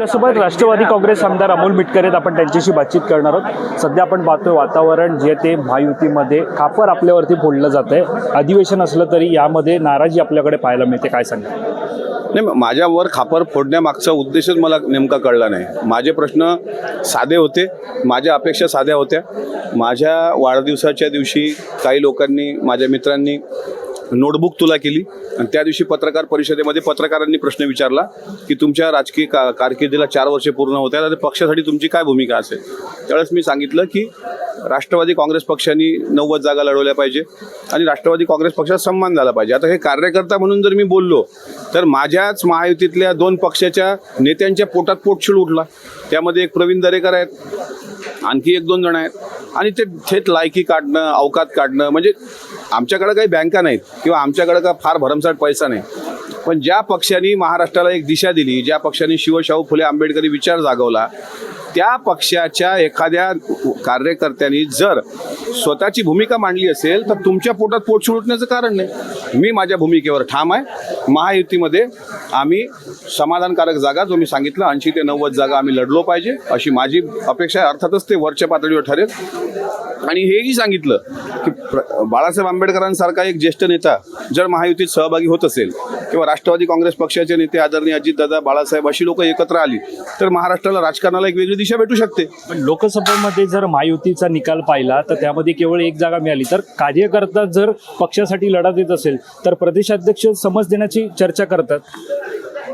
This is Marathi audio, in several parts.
आपल्यासोबत राष्ट्रवादी काँग्रेस आमदार अमोल मिटकर आहेत. आपण त्यांच्याशी बातचीत करणार आहोत. सध्या आपण पाहतोय वातावरण जे ते महायुतीमध्ये खापर आपल्यावरती फोडलं जात आहे अधिवेशन असलं तरी यामध्ये नाराजी आपल्याकडे पाहायला मिळते. काय सांगा नाही माझ्यावर खापर फोडण्यामागचा उद्देशच मला नेमका कळला नाही. माझे प्रश्न साधे होते. माझ्या अपेक्षा साध्या होत्या. माझ्या वाढदिवसाच्या दिवशी काही लोकांनी माझ्या मित्रांनी नोटबुक तुला केली आणि त्या दिवशी पत्रकार परिषदेमध्ये पत्रकारांनी प्रश्न विचारला की तुमच्या राजकीय का कारकिर्दीला चार वर्षे पूर्ण होत आहेत आणि पक्षासाठी तुमची काय भूमिका असेल? त्यावेळेस मी सांगितलं की राष्ट्रवादी काँग्रेस पक्षाने नव्वद जागा लढवल्या पाहिजे आणि राष्ट्रवादी काँग्रेस पक्षाचा सन्मान झाला पाहिजे. आता हे कार्यकर्ता म्हणून जर मी बोललो तर माझ्याच महायुतीतल्या दोन पक्षाच्या नेत्यांच्या पोटात पोटशिळ उठला. त्यामध्ये एक प्रवीण दरेकर आहेत आणखी एक दोन जण आहेत. आणि ते थेट लायकी काढणं अवकात काढणं म्हणजे आमच्याकडे काही बँका नाहीत किंवा आमच्याकडे का फार भरमसाठ पैसा नाही. पण ज्या पक्षांनी महाराष्ट्राला एक दिशा दिली ज्या पक्षाने शिवशाहू फुले आंबेडकरी विचार जागवला त्या पक्षाच्या एखाद्या कार्यकर्त्यांनी जर स्वतःची भूमिका मांडली असेल तर तुमच्या पोटात पोट सुटण्याचं कारण नाही. मी माझ्या भूमिकेवर ठाम आहे. महायुतीमध्ये आम्ही समाधानकारक जागा जो मी सांगितलं ऐंशी ते नव्वद जागा आम्ही लढलो पाहिजे अशी माझी अपेक्षा आहे. अर्थातच ते वरच्या पातळीवर ठरेल. आणि हेही सांगितलं की प्र- बाळासाहेब आंबेडकरांसारखा एक ज्येष्ठ नेता जर महायुतीत सहभागी होत असेल किंवा राष्ट्रवादी काँग्रेस पक्षाचे नेते आदरणीय अजितदादा बाळासाहेब अशी लोक एकत्र आली तर महाराष्ट्राला राजकारणाला एक वेगळी दिशा भेटू शकते. पण लोकसभेमध्ये जर महायुतीचा निकाल पाहिला तर त्यामध्ये केवळ एक जागा मिळाली. तर कार्यकर्ता जर पक्षासाठी लढा देत असेल तर प्रदेशाध्यक्ष समज देण्याची चर्चा करतात.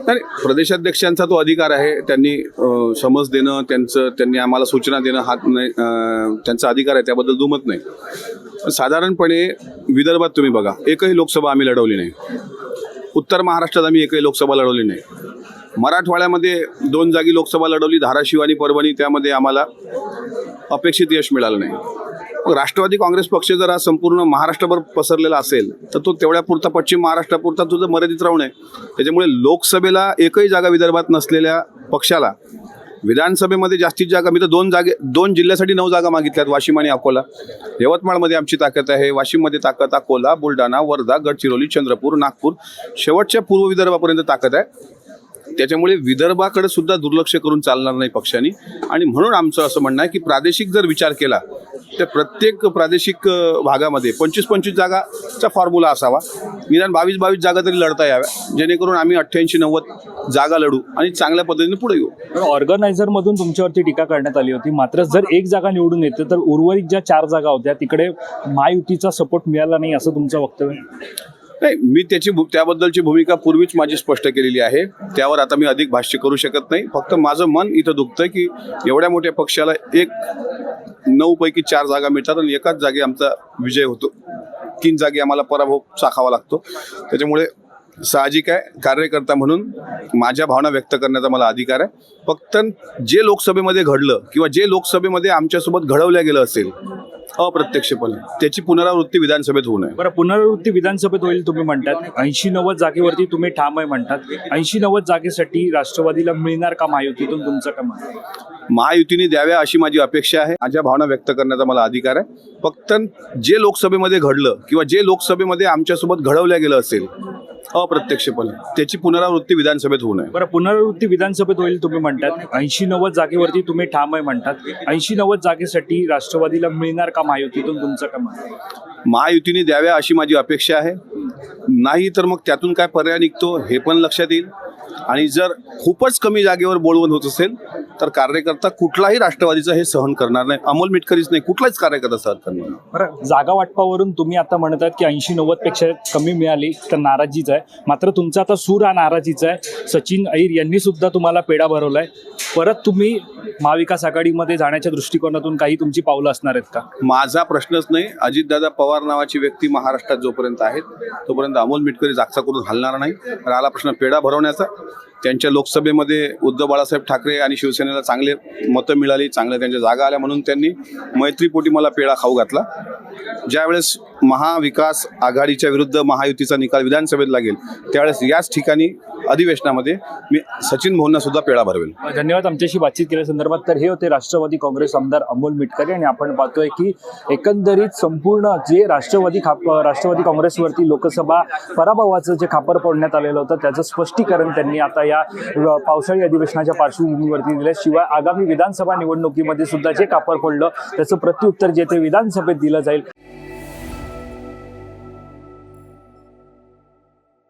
नाही प्रदेशाध्यक्षांचा तो अधिकार आहे. त्यांनी समज देणं त्यांचं त्यांनी आम्हाला सूचना देणं हा नाही, त्यांचा अधिकार आहे त्याबद्दल दुमत नाही. पण साधारणपणे विदर्भात तुम्ही बघा एकही लोकसभा आम्ही लढवली नाही. उत्तर महाराष्ट्रात आम्ही एकही लोकसभा लढवली नाही. मराठवाड्यामध्ये दोन जागी लोकसभा लढवली धाराशिव आणि परभणी त्यामध्ये आम्हाला अपेक्षित यश मिळालं नाही. मग राष्ट्रवादी काँग्रेस पक्ष जर हा संपूर्ण महाराष्ट्रभर पसरलेला असेल तर तो तेवढ्यापुरता पश्चिम महाराष्ट्रापुरता तुझं मर्यादित राहू नये. त्याच्यामुळे लोकसभेला एकही जागा विदर्भात नसलेल्या पक्षाला विधानसभेमध्ये जास्तीत जागा मी तर दोन जागे दोन जिल्ह्यासाठी नऊ जागा मागितल्यात वाशिम आणि अकोला. यवतमाळमध्ये आमची ताकद आहे. वाशिममध्ये ताकद अकोला बुलढाणा वर्धा गडचिरोली चंद्रपूर नागपूर. शेवटच्या पूर्व विदर्भापर्यंत ताकद आहे. त्याच्यामुळे विदर्भाकडे सुद्धा दुर्लक्ष करून चालणार नाही पक्षांनी. आणि म्हणून आमचं असं म्हणणं आहे की प्रादेशिक जर विचार केला तर प्रत्येक प्रादेशिक भागामध्ये पंचवीस पंचवीस जागाचा फॉर्म्युला असावा. निदान बावीस बावीस जागा तरी लढता याव्या. जेणेकरून आम्ही अठ्ठ्याऐंशी नव्वद जागा लढू आणि चांगल्या पद्धतीने पुढे येऊ. ऑर्गनायझर मधून तुमच्यावरती टीका करण्यात आली होती. मात्र जर एक जागा निवडून येते तर उर्वरित ज्या चार जागा होत्या तिकडे महायुतीचा सपोर्ट मिळाला नाही असं तुमचं वक्तव्य. नाही मी त्याची त्याबद्दलची भूमिका पूर्वीच माझी स्पष्ट केलेली आहे. त्यावर आता मी अधिक भाष्य करू शकत नाही. फक्त माझं मन इथं दुखतंय की एवढ्या मोठ्या पक्षाला एक नऊ पैकी चार जागा मिळतात आणि एकाच जागी आमचा विजय होतो. तीन जागी आम्हाला पराभव चाखावा लागतो. त्याच्यामुळे साहजिक आहे कार्यकर्ता म्हणून माझ्या भावना व्यक्त करण्याचा मला अधिकार आहे. फक्त जे लोकसभेमध्ये घडलं किंवा जे लोकसभेमध्ये आमच्यासोबत घडवल्या गेलं असेल अप्रत्यक्षपणे. त्याची पुनरावृत्ती विधानसभेत होऊ नये. बरं पुनरावृत्ती विधानसभेत होईल तुम्ही म्हणतात. ऐंशी नव्वद जागेवरती तुम्ही ठाम आहे म्हणतात. ऐंशी नव्वद जागेसाठी राष्ट्रवादीला मिळणार का महायुतीतून तुमचं का आहे? महायुतीने द्याव्या अशी माझी अपेक्षा आहे. माझ्या भावना व्यक्त करण्याचा मला अधिकार आहे. फक्त जे लोकसभेमध्ये घडलं किंवा जे लोकसभेमध्ये आमच्यासोबत घडवल्या गेलं असेल अप्रत्यक्षपणे. त्याची पुनरावृत्ती विधानसभेत होऊ नये. बरं पुनरावृत्ती विधानसभेत होईल तुम्ही म्हणतात. ऐंशी नव्वद जागेवरती तुम्ही ठाम आहे म्हणतात. ऐंशी नव्वद जागेसाठी राष्ट्रवादीला मिळणार का महायुतीतून तुमचं का मत? आहे? महायुतीने द्याव्या अशी माझी अपेक्षा आहे. नाही तर मग त्यातून काय पर्याय निघतो हे पण लक्षात येईल. आणि जर खूपच कमी जागेवर बोलवण होत असेल तर कार्यकर्ता कुठलाही राष्ट्रवादीचं हे सहन करणार नाही. अमोल मिटकरीच नाही कुठलाच कार्यकर्ता सहन करणार नाही. बरं जागा वाटपावरून तुम्ही आता म्हणतात की ऐंशी नव्वदपेक्षा कमी मिळाली तर नाराजीच आहे. मात्र तुमचा आता सूर हा नाराजीचा आहे. सचिन अईर यांनी सुद्धा तुम्हाला पेढा भरवलाय. परत तुम्ही महाविकास आघाडीमध्ये जाण्याच्या दृष्टिकोनातून काही तुमची पावलं असणार आहेत का? माझा प्रश्नच नाही. अजितदादा पवार नावाची व्यक्ती महाराष्ट्रात जोपर्यंत आहेत तोपर्यंत अमोल मिटकरी जागचा करून हलणार नाही. राहिला प्रश्न पेढा भरवण्याचा. त्यांच्या लोकसभेमध्ये उद्धव बाळासाहेब ठाकरे आणि शिवसेनेला चांगले मतं मिळाली चांगल्या त्यांच्या जागा आल्या म्हणून त्यांनी मैत्रीपोटी मला पेढा खाऊ घातला. ज्यावेळेस महाविकास आघाडीच्या विरुद्ध महायुतीचा निकाल विधानसभेत लागेल त्यावेळेस याच ठिकाणी अधिवेशनामध्ये मी सचिन भाऊंना सुद्धा पेळा भरवेल. धन्यवाद आमच्याशी बातचीत केल्या संदर्भात. तर हे होते राष्ट्रवादी काँग्रेस आमदार अमोल मिटकरी आणि आपण पाहतोय की एकंदरीत संपूर्ण जे राष्ट्रवादी खाप राष्ट्रवादी काँग्रेसवरती लोकसभा पराभवाचं जे खापर पडण्यात आलेलं होतं त्याचं स्पष्टीकरण त्यांनी आता या पावसाळी अधिवेशनाच्या पार्श्वभूमीवरती दिलं शिवाय आगामी विधानसभा निवडणुकीमध्ये सुद्धा जे कापर पडलं त्याचं प्रत्युत्तर जे ते विधानसभेत दिलं जाईल